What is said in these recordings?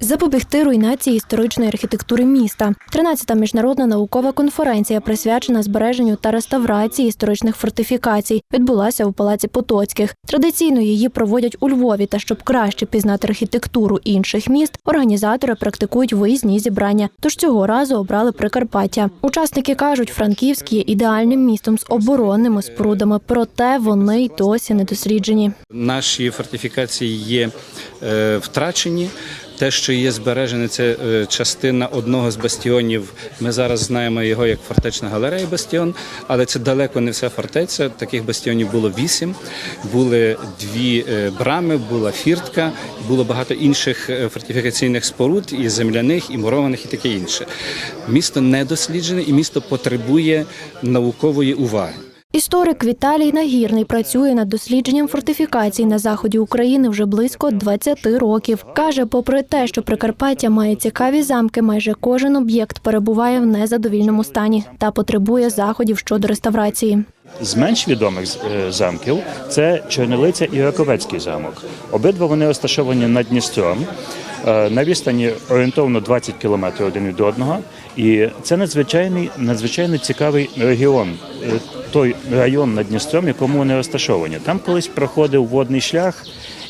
Запобігти руйнації історичної архітектури міста. 13-та міжнародна наукова конференція, присвячена збереженню та реставрації історичних фортифікацій, відбулася у палаці Потоцьких. Традиційно її проводять у Львові. Та щоб краще пізнати архітектуру інших міст, організатори практикують виїзні зібрання. Тож цього разу обрали Прикарпаття. Учасники кажуть, Франківськ є ідеальним містом з оборонними спорудами, проте вони й досі не досліджені. Наші фортифікації є е, втрачені. Те, що є збережене, це е, частина одного з бастіонів. Ми зараз знаємо його як фортечна галерея Бастіон, але це далеко не вся фортеця. Таких бастіонів було вісім. Були дві е, брами, була фіртка, було багато інших е, фортифікаційних споруд, і земляних, і мурованих, і таке інше. Місто не досліджене, і місто потребує наукової уваги. Історик Віталій Нагірний працює над дослідженням фортифікацій на заході України вже близько 20 років. Каже, попри те, що Прикарпаття має цікаві замки, майже кожен об'єкт перебуває в незадовільному стані та потребує заходів щодо реставрації. З менш відомих е, замків це Чорнилиця і Раковецький замок. Обидва вони розташовані над Дністром е, на відстані орієнтовно 20 кілометрів один від одного. І це надзвичайний, надзвичайно цікавий регіон. Той район над Дністром, якому вони розташовані. Там колись проходив водний шлях,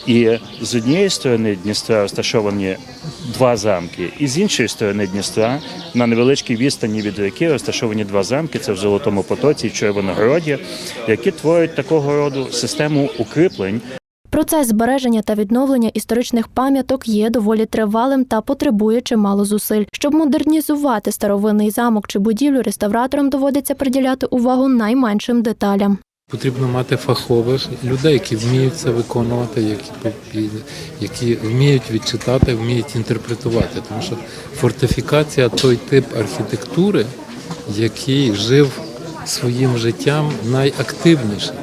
і з однієї сторони Дністра розташовані два замки, і з іншої сторони Дністра на невеличкій відстані від ріки розташовані два замки. Це в Золотому Потоці і в Червоногороді, які творять такого роду систему укріплень. Процес збереження та відновлення історичних пам'яток є доволі тривалим та потребує чимало зусиль. Щоб модернізувати старовинний замок чи будівлю, реставраторам доводиться приділяти увагу найменшим деталям. Потрібно мати фахових людей, які вміють це виконувати, які, які вміють відчитати, вміють інтерпретувати. Тому що фортифікація той тип архітектури, який жив своїм життям найактивніше.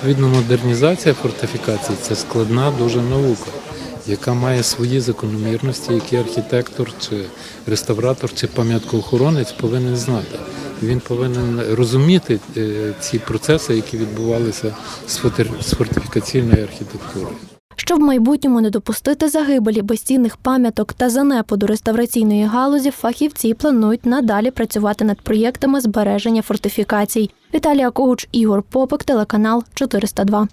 Відповідно, модернізація фортифікацій це складна дуже наука, яка має свої закономірності, які архітектор чи реставратор чи пам'яткоохоронець повинен знати. Він повинен розуміти е, ці процеси, які відбувалися з фортифікаційною архітектурою. Щоб в майбутньому не допустити загибелі безцінних пам'яток та занепаду реставраційної галузі, фахівці планують надалі працювати над проєктами збереження фортифікацій. Віталія Когуч, Ігор Попик, телеканал 402.